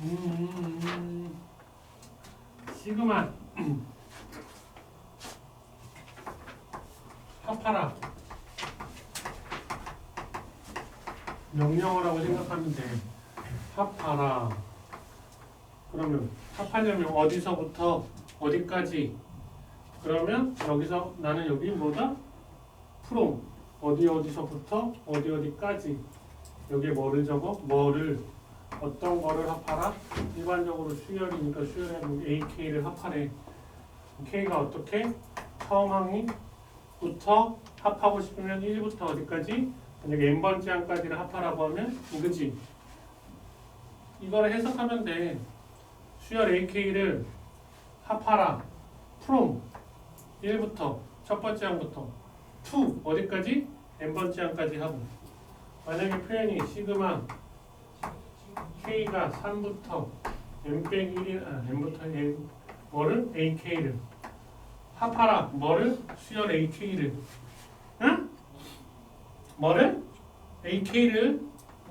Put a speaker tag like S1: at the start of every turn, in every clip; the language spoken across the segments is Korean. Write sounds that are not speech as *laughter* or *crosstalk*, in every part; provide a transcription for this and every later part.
S1: 음, 시그마. *clears throat* 합하라. 명령어라고 생각하면 돼. 합하라. 그러면 합하려면 어디서부터 어디까지? 그러면 여기서 나는 여기 뭐다? 프롬. 어디 어디서부터 어디 어디까지? 여기에 뭐를 적어? 뭐를 어떤 거를 합하라? 일반적으로 수열이니까 수열에 보면 AK를 합하래. K가 어떻게? 처음 항이부터 합하고 싶으면 1부터 어디까지? 만약에 n번째 항까지를 합하라고 하면 이거지. 이걸 해석하면 돼. 수열 AK를 합하라. from 1부터 첫 번째 항부터 to 어디까지? n번째 항까지 하고 만약에 표현이 시그마 K가 3부터 M 빼기 1이 아, M부터 N 뭐를? AK를. 합하라. 뭐를? 수열 AK를. 응? 뭐를? AK를.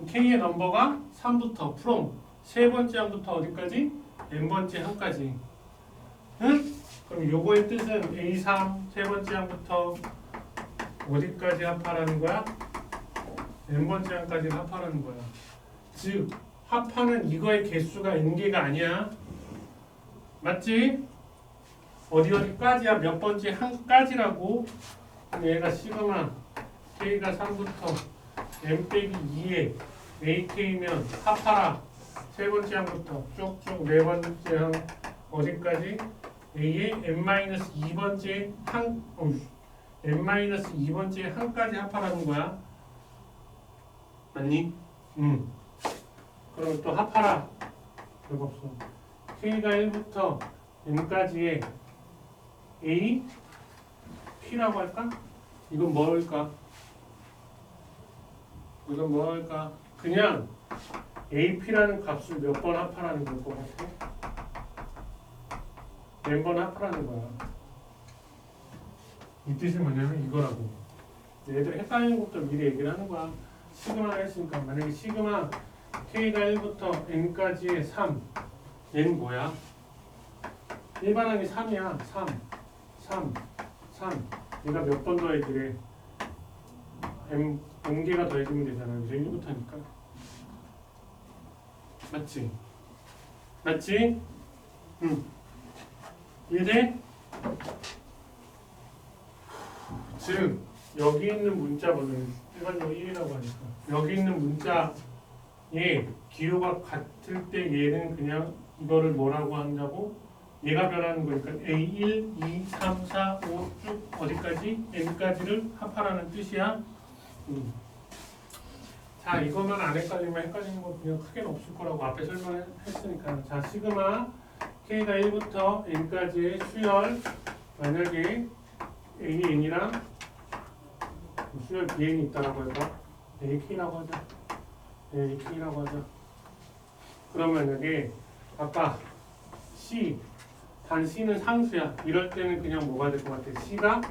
S1: K의 넘버가 3부터 from. 세 번째 항부터 어디까지? N 번째 항까지. 응? 그럼 요거의 뜻은 A3 세 번째 항부터 어디까지 합하라는 거야? N 번째 항까지 합하라는 거야. 즉 합하는 이거의 개수가 n개가 아니야. 맞지? 어디 어디까지야 몇 번째 한까지라고 얘가 시그마 k가 3부터 m 빼기 2에 ak면 합하라 세 번째 항부터 쭉쭉 네 번째 항 어디까지 a의 n-2번째 항 어휴, n-2번째 항까지 합하라는 거야 맞니? 응 그럼 또 합하라. 없어. K가 1부터 N까지의 A, P라고 할까? 이건 뭘까? 이건 뭘까? 그냥 AP라는 값을 몇 번 합하라는 걸 것 같아? n번 합하라는 거야. 이 뜻이 뭐냐면 이거라고. 얘들 헷갈리는 것들 미리 얘기를 하는 거야. 시그마 했으니까 만약에 시그마 K가 1부터 N까지의 3 N 뭐야? 일반항이 3이야 3 3 3 얘가 몇 번 더해지 래 M, N개가 더해지면 되잖아 그래서 1부터니까 맞지? 맞지? 응 이해돼? 즉 여기 있는 문자번호는 일반적으로 1이라고 하니까 여기 있는 문자 얘 기호가 같을 때 얘는 그냥 이거를 뭐라고 한다고? 얘가 변하는 거니까 A1, 2, 3, 4, 5 쭉 어디까지? N까지를 합하라는 뜻이야. 음. 자 이거만 안 헷갈리면 헷갈리는 거 그냥 크게는 없을 거라고 앞에 설명했으니까 자 시그마 K가 1부터 N까지의 수열 만약에 A, N이랑 수열 BN이 있다라고 해봐 AK라고 하자 네, K라고 하자. 그럼 만약에 아까 C 단 C는 상수야. 이럴 때는 그냥 뭐가 될 것 같아? C가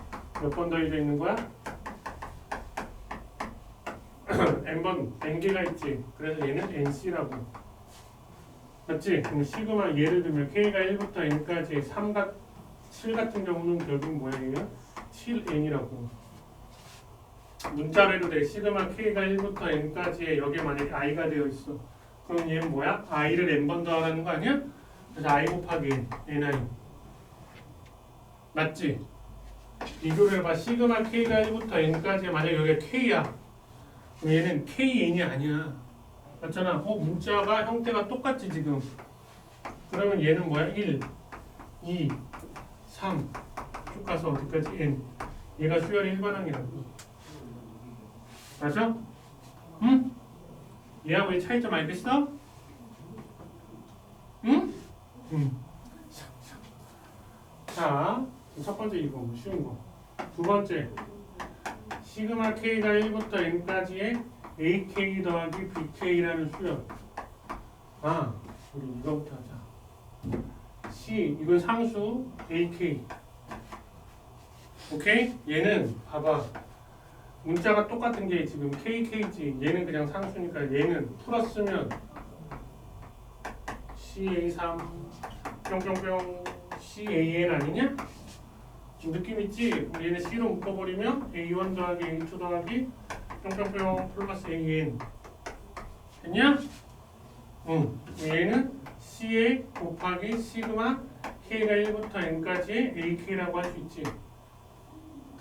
S1: 몇 번 더해져 있는 거야? *clears throat* n번 n개가 있지. 그래서 얘는 NC라고. 맞지? 그럼 시그마 예를 들면 K가 1부터 N까지 3가 7 같은 경우는 결국 얘가? 7N이라고. 문자로 돼. 시그마 K가 1부터 N까지에 여기에 만약에 I가 되어 있어. 그럼 얘는 뭐야? I를 N번 더하라는 거 아니야? 그래서 I 곱하기 N, NI. 맞지? 비교를 해봐. 시그마 K가 1부터 N까지 만약 여기가 K야. 그럼 얘는 KN이 아니야. 맞잖아. 어, 문자가 형태가 똑같지 지금. 그러면 얘는 뭐야? 1, 2, 3. 쭉 가서 어디까지? N. 얘가 수열 일반항이라고. 맞아? 응? 얘하고의 차이점 알겠어? 응? 응. 자, 첫 번째 이거 쉬운 거. 두 번째, 시그마 K가 1부터 N까지의 AK 더하기 BK라는 수열. 아, 우리 이거부터 하자. C, 이건 상수 AK. 오케이? 얘는 봐봐. 문자가 똑같은 게 지금 KK지 얘는 그냥 상수니까 얘는 풀었으면 CA3 뿅뿅뿅 CAN 아니냐? 좀 느낌 있지? 얘네 C로 묶어버리면 A1 더하기 A2 더하기 뿅뿅뿅 플러스 AN 됐냐? 응 얘는 CA 곱하기 시그마 K가 1부터 N까지의 AK라고 할 수 있지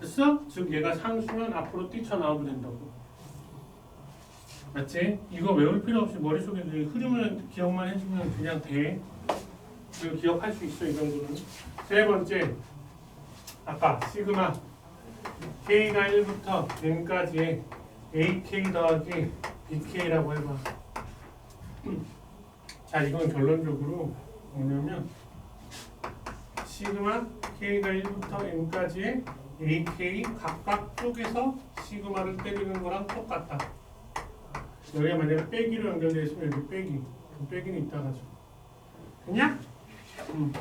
S1: 됐어? 즉 얘가 상수면 앞으로 뛰쳐나오면 된다고. 맞지? 이거 외울 필요 없이 머릿속에 그 흐름을 기억만 해주면 그냥 돼. 이거 기억할 수 있어 이 정도는. 세 번째. 아까 시그마. K가 1부터 N까지의 AK 더하기 BK라고 해봐. 자 이건 결론적으로 뭐냐면 시그마 K가 1부터 N까지의 AK 각각 쪽에서 시그마를 때리는 거랑 똑같다 여기가 만약에 빼기로 연결되어 있으면 여기 빼기 그럼 빼기는 이따가 줘 됐냐? 응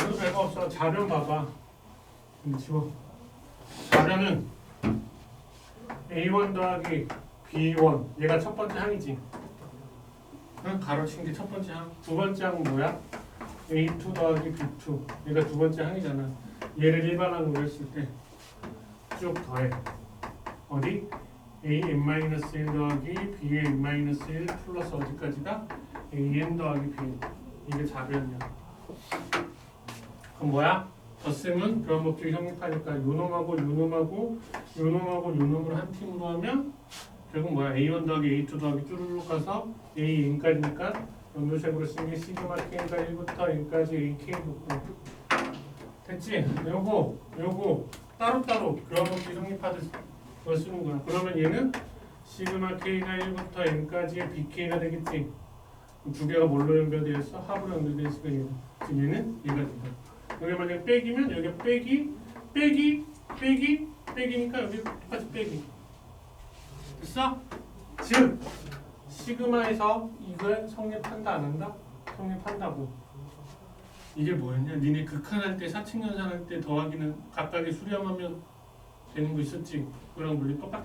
S1: 이거 별거 없어 자변 봐봐 지워 자변은 A1 더하기 B1 얘가 첫 번째 항이지 응? 가로친 게 첫 번째 항. 두 번째 항은 뭐야? A2 더하기 B2. 얘가 두 번째 항이잖아. 얘를 일반항으로 했을 때 쭉 더해. 어디? AN-1 더하기 BN-1 플러스 어디까지가? AN 더하기 BN. 이게 자변이야. 그럼 뭐야? 덧셈은 교환 법칙이 성립하니까 요놈하고 요놈하고 요놈하고 요놈을 한 팀으로 하면 결국 뭐야? A1 더하기 A2 더하기 쭈루룩 가서 A n까지니까 연도색으로 쓴 게 시그마 k가 1부터 n까지 AK 붙고 됐지? 요거 요거 따로따로 교환법칙 성립하듯 그걸 쓰는 거야 그러면 얘는 시그마 k가 1부터 n까지의 bk가 되겠지 두 개가 뭘로 연결되어 있어? 합으로 연결되어 있으니까 지금 얘는 얘가 된다 여기 만약 빼기면 여기 빼기 빼기 빼기 빼기니까 여기 똑같이 빼기 됐어? 즉 시그마에서 이걸 성립한다 안 한다? 성립한다고. 이게 뭐였냐? 니네 극한할 때 사칙연산 할 때 더하기는 각각의 수렴하면 되는 거 있었지? 그랑 물리 똑같아.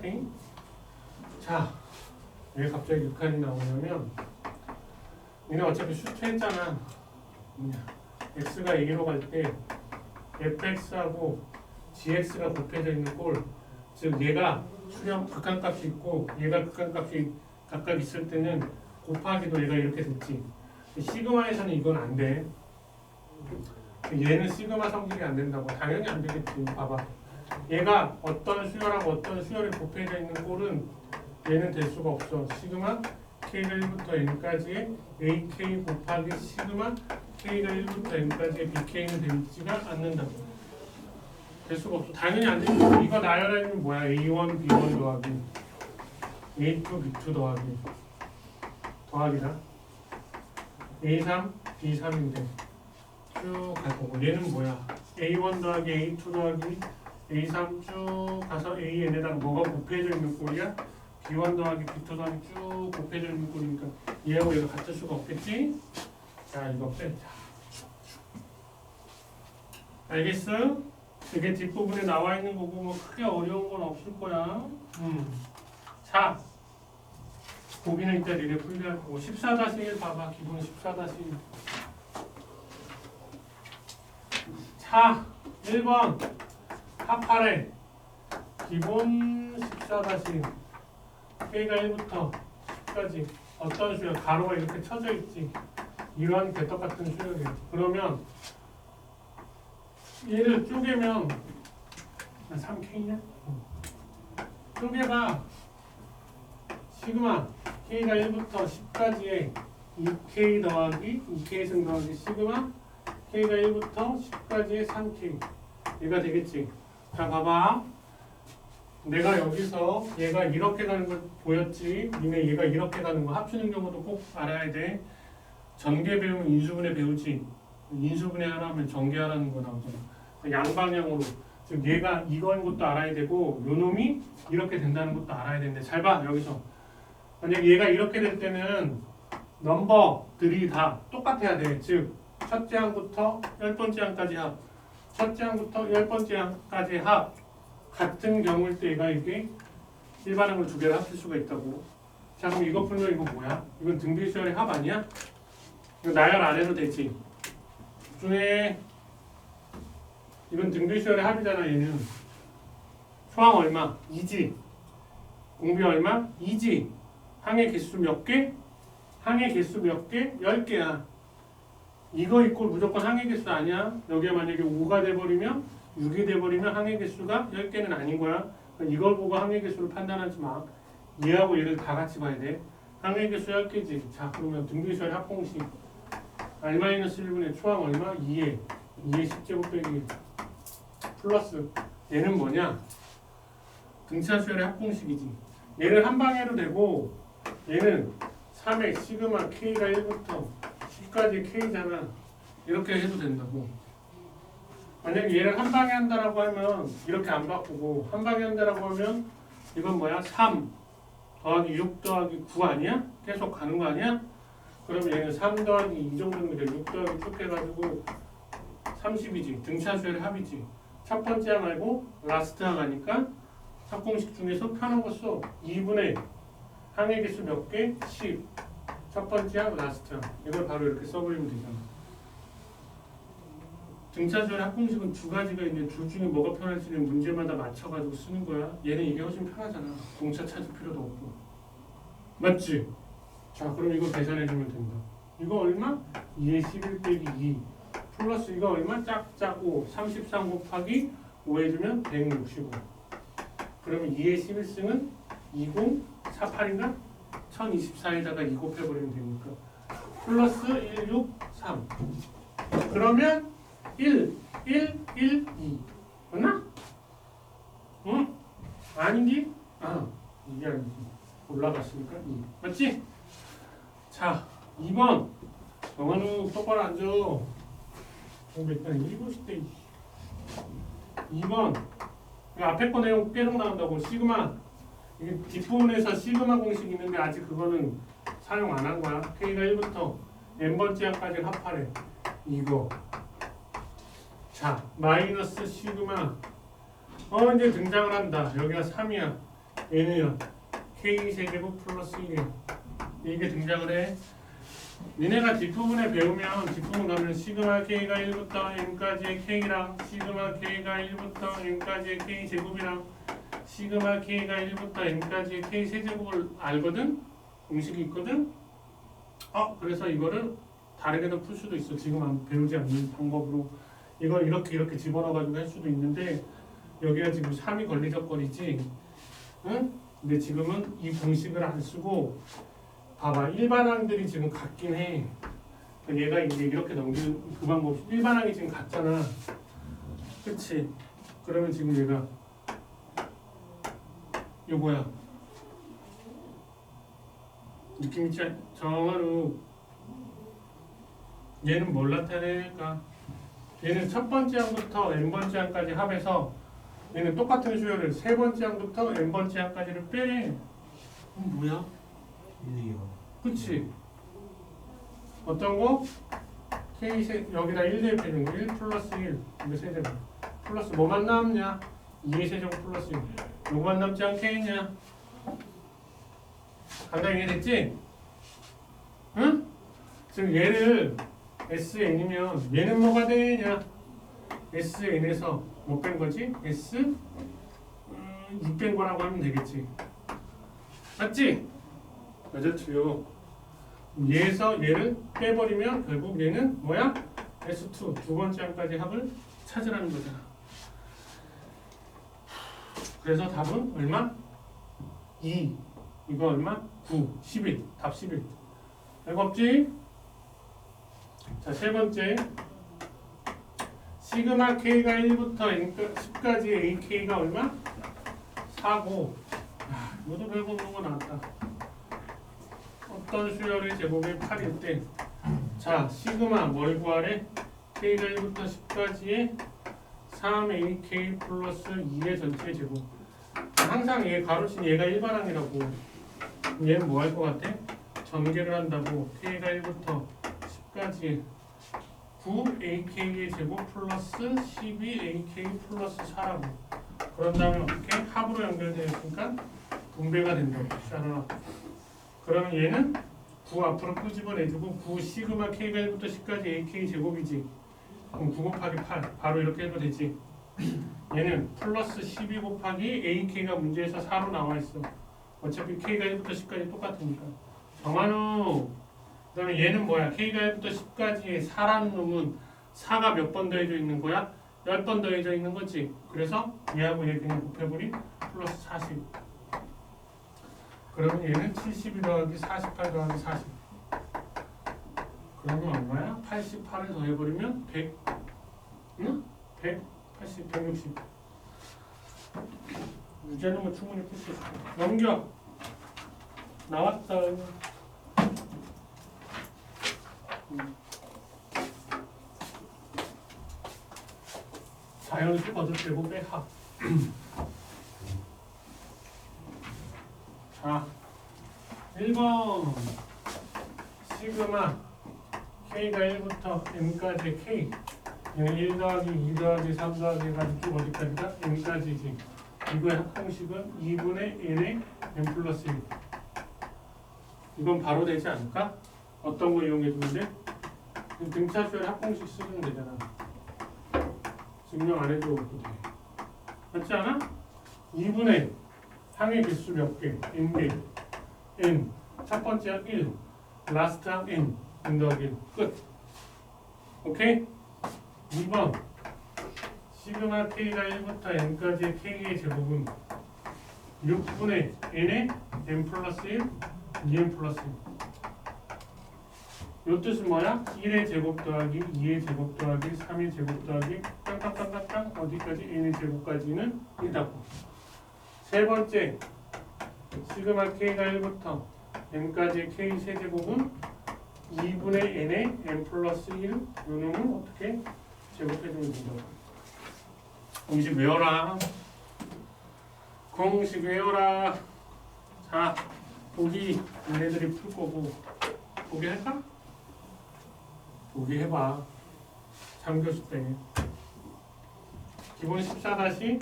S1: 자, 왜 갑자기 극한이 나오냐면 니네 어차피 슈트했잖아. 뭐냐? x가 a로 갈 때 fx하고 gx가 곱해져 있는 꼴, 즉 얘가 수렴 극한값이 있고 얘가 극한값이 각각 있을 때는 곱하기도 얘가 이렇게 됐지. 시그마에서는 이건 안 돼. 얘는 시그마 성질이 안 된다고. 당연히 안 되겠지. 봐봐. 얘가 어떤 수열하고 어떤 수열이 곱해져 있는 꼴은 얘는 될 수가 없어. 시그마 k가 1부터 n까지의 ak 곱하기 시그마 k가 1부터 n까지의 bk는 되지가 않는다고. 될 수가 없어. 당연히 안 되지. 이거 나열하면 뭐야? a1, b1 더하기 A2, B2 더하기 더하기다 A3, B3인데 쭉 갈 거고 얘는 뭐야 A1 더하기 A2 더하기 A3 쭉 가서 AN에다가 뭐가 곱해져 있는 꼴이야 B1 더하기 B2 더하기 쭉 곱해져 있는 꼴이니까 얘하고 얘가 같을 수가 없겠지 자 이거 빼자 알겠어? 이게 뒷부분에 나와 있는 거고 뭐 크게 어려운 건 없을 거야 음. 자, 고기는 이따 니네 풀리할 거고 14-1 봐봐. 기본 14-1. 자, 1번 합하래. 기본 14-1. K가 1부터 10까지 어떤 수열, 가로가 이렇게 쳐져 있지. 이러한 개떡 같은 수열이야. 그러면 얘를 쪼개면 3K냐? 쪼개봐. 시그마 K가 1부터 10까지의 2K 더하기 2K 승 더하기 시그마 K가 1부터 10까지의 3K 얘가 되겠지? 자 봐봐. 내가 여기서 얘가 이렇게 가는 걸 보였지? 니네 얘가 이렇게 가는 거 합치는 경우도 꼭 알아야 돼. 전개 배우면 인수분해 배우지. 인수분해 하라면 전개하라는 거 나오잖아. 그 양방향으로. 즉 얘가 이거인 것도 알아야 되고 요 놈이 이렇게 된다는 것도 알아야 되는데 잘 봐 여기서. 만약 얘가 이렇게 될 때는 넘버들이 다 똑같아야 돼. 즉 첫째 항부터 열 번째 항까지 합. 첫째 항부터 열 번째 항까지 합. 같은 경우일 때 얘가 이게 일반 항을 두 개를 합칠 수가 있다고. 자 그럼 이거 풀면 이거 뭐야? 이건 등비수열의 합 아니야? 이거 나열 안 해도 되지. 중에 이건 등비수열의 합이잖아 얘는. 소항 얼마? 2지. 공비 얼마? 2지. 항의 개수 몇 개? 항의 개수 몇 개? 10개야. 이거 이꼴 무조건 항의 개수 아니야. 여기에 만약에 5가 돼버리면 6이 돼버리면 항의 개수가 10개는 아닌 거야. 그러니까 이걸 보고 항의 개수를 판단하지 마. 얘하고 얘를 다 같이 봐야 돼. 항의 개수 10개지. 자 그러면 등비수열 합공식 R-1분의 초항 얼마? 2에 2의 10제곱 빼기 플러스 얘는 뭐냐? 등차 수열의 합공식이지. 얘는 한 방해로 되고 얘는 3의 시그마 K가 1부터 10까지 K잖아. 이렇게 해도 된다고. 만약에 얘를 한 방에 한다라고 하면 이렇게 안 바꾸고 한 방에 한다라고 하면 이건 뭐야? 3 더하기 6 더하기 9 아니야? 계속 가는 거 아니야? 그러면 얘는 3 더하기 2 정도면 돼. 6 더하기 쭉 해가지고 30이지. 등차수열의 합이지. 첫 번째 항 말고 라스트 항 하니까 합공식 중에서 편한 거 써. 2분의 항의 개수 몇 개? 10. 첫 번째 항 라스트 항. 이걸 바로 이렇게 써버리면 되잖아. 등차수열 합공식은 두 가지가 있는데 둘 중에 뭐가 편할지는 문제마다 맞춰가지고 쓰는 거야. 얘는 이게 훨씬 편하잖아. 공차 찾을 필요도 없고. 맞지? 자, 그럼 이거 계산해주면 된다. 이거 얼마? 2의 11 빼기 2 플러스 이거 얼마? 짝짝 5 33 곱하기 5 해주면 165 그러면 2의 11승은 2048인가? 1024에다가 2 곱해버리면 되니까? 플러스 163 그러면 1 1 1 2 맞나? 응? 아닌지? 아 이게 아니지. 올라갔으니까 2 맞지? 자 2번. 영화는 똑바로 앉아. 공부 일단 읽으실 때 2번. 그 앞에 거 내용 계속 나온다고. 시그마 이게 뒷부분에서 시그마 공식 있는데 아직 그거는 사용 안 한 거야. K가 1부터 n번째 항까지 합하래. 이거. 자 마이너스 시그마. 어 이제 등장을 한다. 여기가 3이야. 얘는요 K 세제곱 플러스 1이야. 이게 등장을 해. 니네가 뒷부분에 배우면 뒷부분 가면 시그마 K가 1부터 N까지의 K랑 시그마 K가 1부터 N까지의 K 제곱이랑 시그마 K가 1부터 N까지의 K 세제곱을 알거든? 공식이 있거든? 어 그래서 이거를 다르게도 풀 수도 있어 지금 안 배우지 않는 방법으로 이걸 이렇게 이렇게 집어넣어가지고 할 수도 있는데 여기가 지금 3이 걸리적거리지 응? 근데 지금은 이 공식을 안 쓰고 봐봐 일반항들이 지금 같긴 해. 얘가 이제 이렇게 넘기는 그 방법 일반항이 지금 같잖아. 그치? 그러면 지금 얘가 요거야. 느낌 있지? 않- 정하루 얘는 뭘 나타낼까? 얘는 첫 번째 항부터 n 번째 항까지 합해서 얘는 똑같은 수열을 세 번째 항부터 n 번째 항까지를 빼. 그럼 뭐야?
S2: 1, 2요.
S1: 그치? 어떤 거? K 세, 여기다 1 대입해준 거. 1 플러스 1. 이거 세제곱. 플러스 뭐만 남냐? 2의 세제곱 플러스 1. 요거만 남지 않겠냐? 간단히 이해됐지? 응? 지금 얘를 SN이면 얘는 뭐가 되냐? SN에서 못 뺀 거지? S? 음, 6뺀 거라고 하면 되겠지. 맞지? 틀려. 얘에서 얘를 빼버리면 결국 얘는 뭐야? S2 두 번째 항까지 합을 찾으라는 거잖아. 그래서 답은 얼마? 2 이거 얼마? 9 11 답 11 알고 없지? 자 세 번째 시그마 K가 1부터 N 10까지 AK가 얼마? 4고 야, 이것도 없는 거 나왔다 어떤 수열의 제곱이 8일 때, 자 시그마 뭘 구하래? K가 1부터 10까지의 3AK 플러스 2의 전체 제곱. 항상 얘 가로친 얘가 일반항이라고. 얘는 뭐 할 것 같아? 전개를 한다고 K가 1부터 10까지 9AK의 제곱 플러스 12AK 플러스 4라고. 그런 다음에 어떻게 합으로 연결되어 있으니까 분배가 된다고. 샤라. 그러면 얘는 9 앞으로 끄집어내주고 9 시그마 K가 1부터 10까지 AK 제곱이지 그럼 9 곱하기 8 바로 이렇게 해도 되지. *clears throat* 얘는 플러스 12 곱하기 AK가 문제에서 4로 나와 있어. 어차피 K가 1부터 10까지 똑같으니까. 정한우! 그 다음에 얘는 뭐야? K가 1부터 10까지의 4라는 놈은 4가 몇 번 더해져 있는 거야? 10번 더해져 있는 거지. 그래서 얘하고 얘 그냥 곱해버리 플러스 40 그러면 얘는 72 더하기 48 더하기 40 그러면 얼마야? 88을 더해버리면 100 응? 180, 160 문제는 뭐 충분히 풀 수 있어 넘겨. 나왔다. 음. 자연수 거듭 제곱의 합 자, 1번. 시그마 K가 1부터 M까지 K 얘는 1 더하기 2 더하기 3 더하기 해가지고 쭉 어디까지가? M까지지 이거의 합공식은 2분의 N의 M 플러스 1 이건 바로 되지 않을까? 어떤 거 이용해 주면 돼? 등차수열 합공식 쓰면 되잖아 증명 안 해도 돼 맞지 않아? 2분의 항의 개수 몇 개? n개 n 첫 번째 항 1, 라스트 항 n n 더하기 1 끝. 오케이? 2번 시그마 k가 1부터 n까지의 k의 제곱은 6분의 n의 n 플러스 1, 2n 플러스 1. 요 뜻은 뭐야? 1의 제곱 더하기 2의 제곱 더하기 3의 제곱 더하기 땅땅땅땅땅 어디까지 n의 제곱까지는 1다고 세 번째 시그마 k가 1부터 n까지 k 세제곱은 2분의 n의 n 플러스 1 요놈을 어떻게 제곱해주면 된다고? 공식 외워라 공식 외워라 자 보기. 얘네들이 풀 거고. 보기 할까? 보기 해봐. 잠교수 때 기본 14다시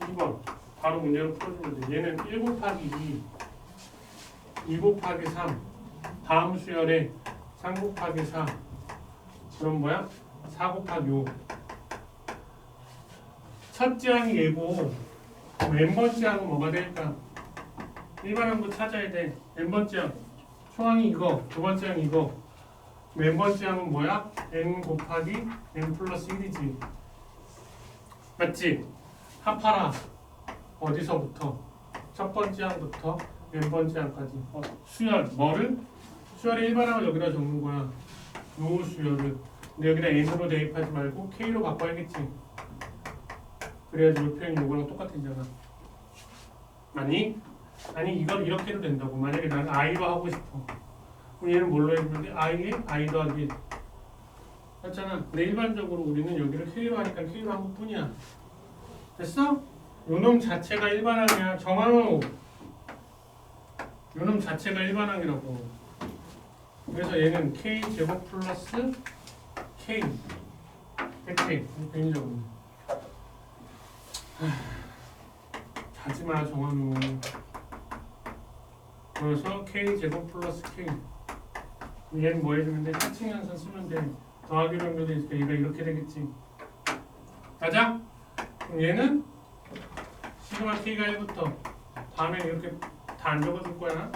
S1: 2번. 바로 문제를 풀어주면 돼. 얘는 1 곱하기 2, 2 곱하기 3, 다음 수열에 3 곱하기 4, 그럼 뭐야? 4 곱하기 5. 첫째 항이 얘고 왼 번째 항은 뭐가 될까? 일반 항도 찾아야 돼. 왼 번째 항. 초항이 이거, 두 번째 항이 이거. 왼 번째 항은 뭐야? n 곱하기 n 플러스 1이지. 맞지? 합하라. 어디서부터? 첫 번째 항부터 몇 번째 항까지. 어, 수열. 뭐를? 수열의 일반항을 여기다 적는 거야. 요 수열을. 근데 여기다 n으로 대입하지 말고 k로 바꿔야겠지. 그래야지 이 표현이 이거랑 똑같아지잖아. 아니? 아니 이걸 이렇게 해도 된다고. 만약에 나는 i로 하고 싶어. 그럼 얘는 뭘로 돼? i에 i 더하기 1. 맞잖아. 근데 일반적으로 우리는 여기를 k로 하니까 k로 한 것뿐이야. 됐어? 요놈 자체가 일반항이야. 정한호. 요놈 자체가 일반항이라고. 그래서 얘는 k 제곱 플러스 k. 그치? 개인적으로. 자지마 정한호. 그래서 k 제곱 플러스 k. 얘는 뭐 해주면 돼? 사칭 연산 쓰면 돼. 더하기로 연결돼 있으니까 얘가 이렇게 되겠지. 가자. 그럼 얘는 시그마 k가 1부터 다음에 이렇게 다 안 적어줄 거야.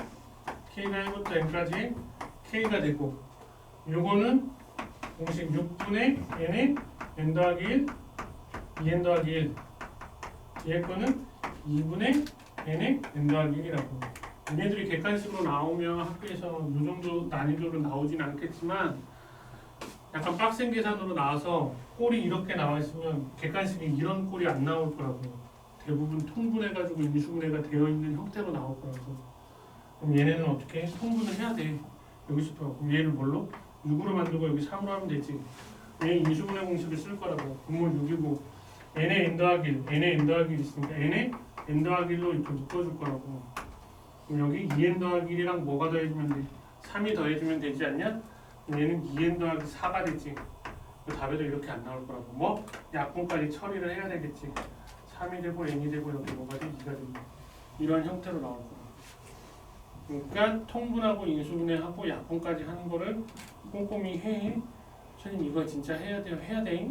S1: k가 1부터 n까지 k가 되고 요거는 공식 6분의 n의 n 더하기 1 2n 더하기 1 얘 거는 2분의 n의 n 더하기 1이라고. 얘네들이 객관식으로 나오면 학교에서 요 정도 난이도로 나오진 않겠지만 약간 빡센 계산으로 나와서 꼴이 이렇게 나와 있으면 객관식이 이런 꼴이 안 나올 거라고. 대부분 통분해가지고 인수분해가 되어 있는 형태로 나올 거라고. 그럼 얘네는 어떻게 해? 통분을 해야 돼 여기서부터 그럼 얘를 뭘로? 6으로 만들고 여기 3으로 하면 되지 얘 인수분해 공식을 쓸 거라고 분모 6이고 n의 n 더하기 1 n의 n 더하기 1 있으니까 n의 n 더하기 1로 이렇게 묶어줄 거라고 그럼 여기 2n 더하기 1이랑 뭐가 더해지면 돼? 3이 더해지면 되지 않냐? 얘는 2n 더하기 4가 되지. 그 답에도 이렇게 안 나올 거라고. 뭐? 약분까지 처리를 해야 되겠지. 3이 되고 n이 되고 여기 뭐가 돼? 2가 되고. 이런 형태로 나올 거야. 그러니까 통분하고 인수분해하고 약분까지 하는 거를 꼼꼼히 해. 선생님 이거 진짜 해야 돼요. 해야 돼.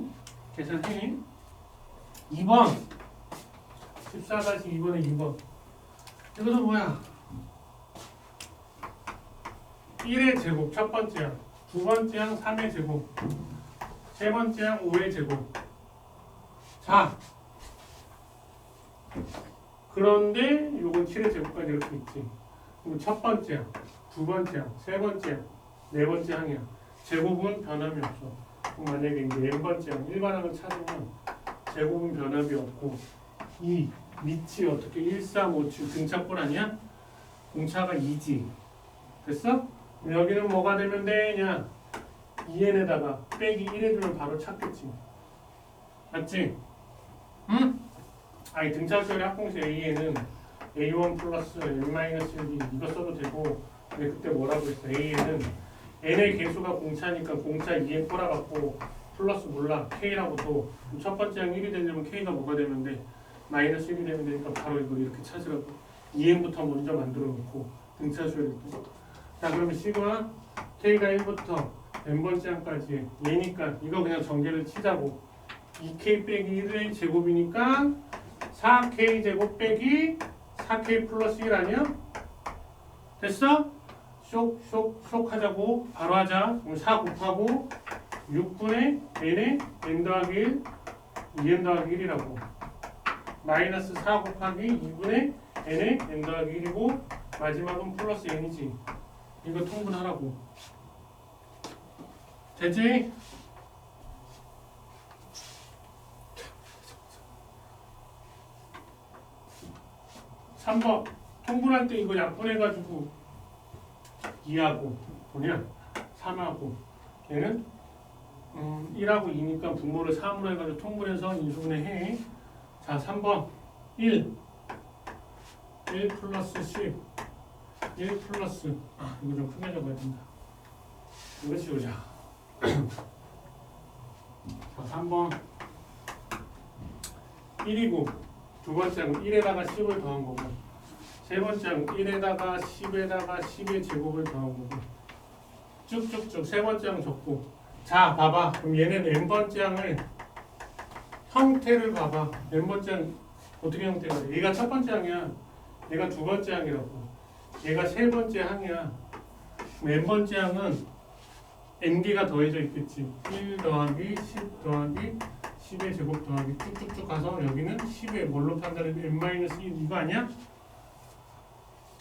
S1: 계산해. 2번 14-2번에 2번 이것은 뭐야? 1의 제곱 첫 번째 항, 두 번째 항 3의 제곱, 세 번째 항 5의 제곱. 자, 그런데 요건 7의 제곱까지 이렇게 있지. 그럼 첫 번째 항, 두 번째 항, 세 번째 항, 네 번째 항이야. 제곱은 변함이 없어. 그럼 만약에 이제 n 번째 항, 일반항을 찾으면 제곱은 변함이 없고 이 밑이 어떻게 1, 3, 5, 7 등차꼴 아니야? 공차가 2지. 됐어? 여기는 뭐가 되면 되냐? 2n에다가 빼기 1 해주면 바로 찾겠지. 맞지? 응? 아니 등차수열의 합공식 a에는 a1 플러스 n-1 이거 써도 되고 근데 그때 뭐라고 했어? a에는 n의 개수가 공차니까 공차 2에 꼬라갖고 플러스 몰라 k라고 또 첫 번째 항 1이 되려면 k가 뭐가 되면 돼? 마이너스 1이 되면 되니까 바로 이거 이렇게 찾으라고 2n부터 먼저 만들어 놓고 등차수열이 또. 자 그러면 시그마 k가 1부터 n번째 항까지 얘니까 이거 그냥 전개를 치자고 2k 빼기 1의 제곱이니까 4k 제곱 빼기 4k 플러스 1 아니야? 됐어? 쇽 쇽 쇽 하자고 바로 하자 그럼 4 곱하고 6분의 n에 n 더하기 1 2n 더하기 1이라고 마이너스 4 곱하기 2분의 n에 n 더하기 1이고 마지막은 플러스 n이지 이거 통분하라고 되지? 삼번 통분할 때 이거 약분해가지고 2하고 뭐냐 3하고 얘는 음, 1하고 2니까 분모를 3으로 해가지고 통분해서 인수분해 해. 자 3번. 1 1 플러스 10 1 플러스 아 이거 좀 크게 적어야 된다. 이거 지우자. *clears throat* 자 3번. 1이고 두 번째 항 1에다가 10을 더한 거고 세 번째 항 1에다가 10에다가 10의 제곱을 더한 거고. 쭉쭉쭉 세 번째 항 적고. 자 봐봐. 그럼 얘는 n번째 항을 형태를 봐봐. n번째 항 어떻게 형태가 돼? 얘가 첫 번째 항이야. 얘가 두 번째 항이라고. 얘가 세 번째 항이야. 그럼 n번째 항은 n개가 더해져 있겠지. 1 더하기 10 더하기 10의 제곱 더하기 쭉쭉쭉 가서 여기는 10의 뭘로 판단해? n-1 이거 아니야?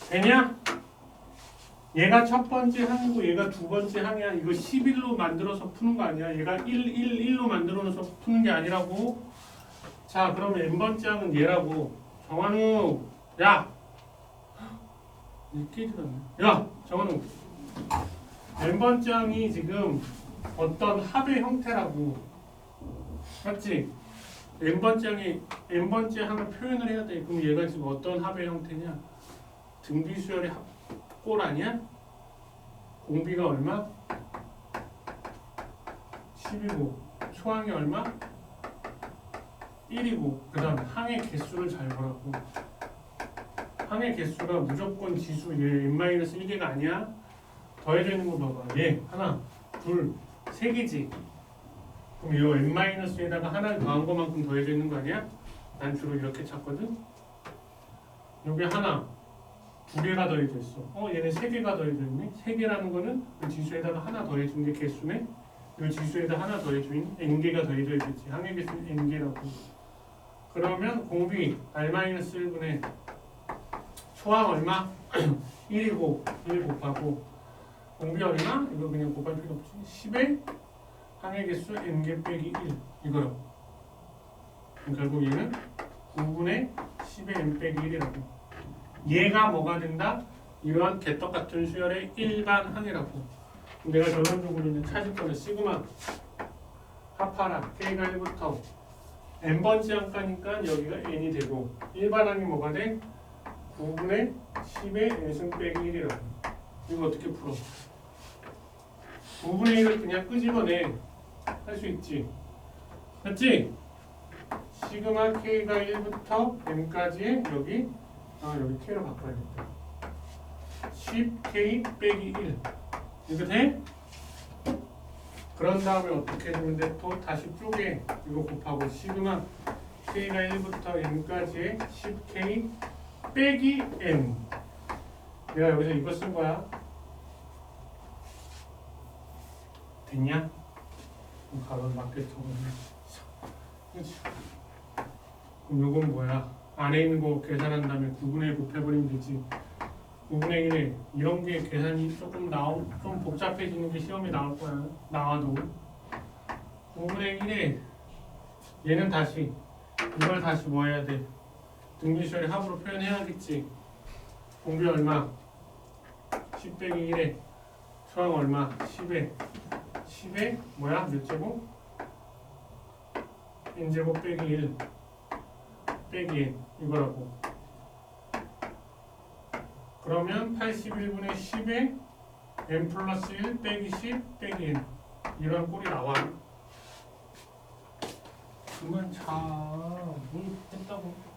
S1: 되냐? 얘가 첫 번째 항이고 얘가 두 번째 항이야. 이거 11로 만들어서 푸는 거 아니야. 얘가 1, 1, 1로 만들어서 푸는 게 아니라고. 자, 그러면 n번째 항은 얘라고. 정한우, 야! 해주네. 야! 정한우. n번째 항이 지금 어떤 합의 형태라고. 맞지? n번째 항이 n번째 항을 표현을 해야 돼. 그럼 얘가 지금 어떤 합의 형태냐? 등비수열의 합, 꼴 아니야? 공비가 얼마? 10이고 초항이 얼마? 1이고 그 다음 항의 개수를 잘 보라고 항의 개수가 무조건 지수 얘 n-1개가 아니야? 더해져 있는 거 봐봐 얘 하나 둘세 개지 그럼 이 n-에다가 하나를 더한 것만큼 더해져 있는 거 아니야? 난 주로 이렇게 찾거든 여기 하나 두 개가 더해져 있어. 어, 얘네 세 개가 더해져 있네. 세 개라는 거는 그 지수에다가 하나 더해준 게 개수네. 이 지수에다 하나 더해준 n 개가 더해져 있겠지. 항의 개수는 n 개라고. 그러면 공비 r-1분의 초항 얼마? *clears throat* 1이고 1 곱하고 공비 얼마? 이거 그냥 곱할 필요 없지. 10의 항의 개수 n 개 빼기 1 이거라고. 그럼 결국 얘는 9분의 10의 n 빼기 1이라고. 얘가 뭐가 된다? 이러한 개떡 같은 수열의 일반 항이라고. 내가 결론적으로는 찾을 거는 시그마 합하라 k가 1부터 n번째 항가니까 여기가 n이 되고 일반 항이 뭐가 돼? 9분의 10의 n승 빼기 1이라고. 이거 어떻게 풀어? 9분의 1을 그냥 끄집어내 할 수 있지. 맞지? 시그마 k가 1부터 n까지의 여기 아 여기 k로 바꿔야겠다. 10k 빼기 1 이거 돼? 그런 다음에 어떻게 해주면 돼? 또 다시 쪼개 이거 곱하고 시그마 k가 1부터 n까지의 10k 빼기 n 내가 여기서 이거 쓴 거야 됐냐? 맞게 적으면 그렇지 그럼 요건 뭐야? 안에 있는 거 계산한 다음에 9분의 1 곱해버리면 되지 9분의 1에 이런 게 계산이 조금 나오 좀 복잡해지는 게 시험에 나올 거야 나와도 5분의 1에 얘는 다시 이걸 다시 뭐 해야 돼? 등비수열의 합으로 표현해야겠지 공비 얼마? 10 빼기 1에 수항 얼마? 10에 10에 뭐야? 몇 제곱? n제곱 빼기 1 빼기 n 이거라고 그러면 81분의 10에 n 플러스 1 빼기 10 빼기 n 이런 꼴이 나와 그만 자. 뭘 했다고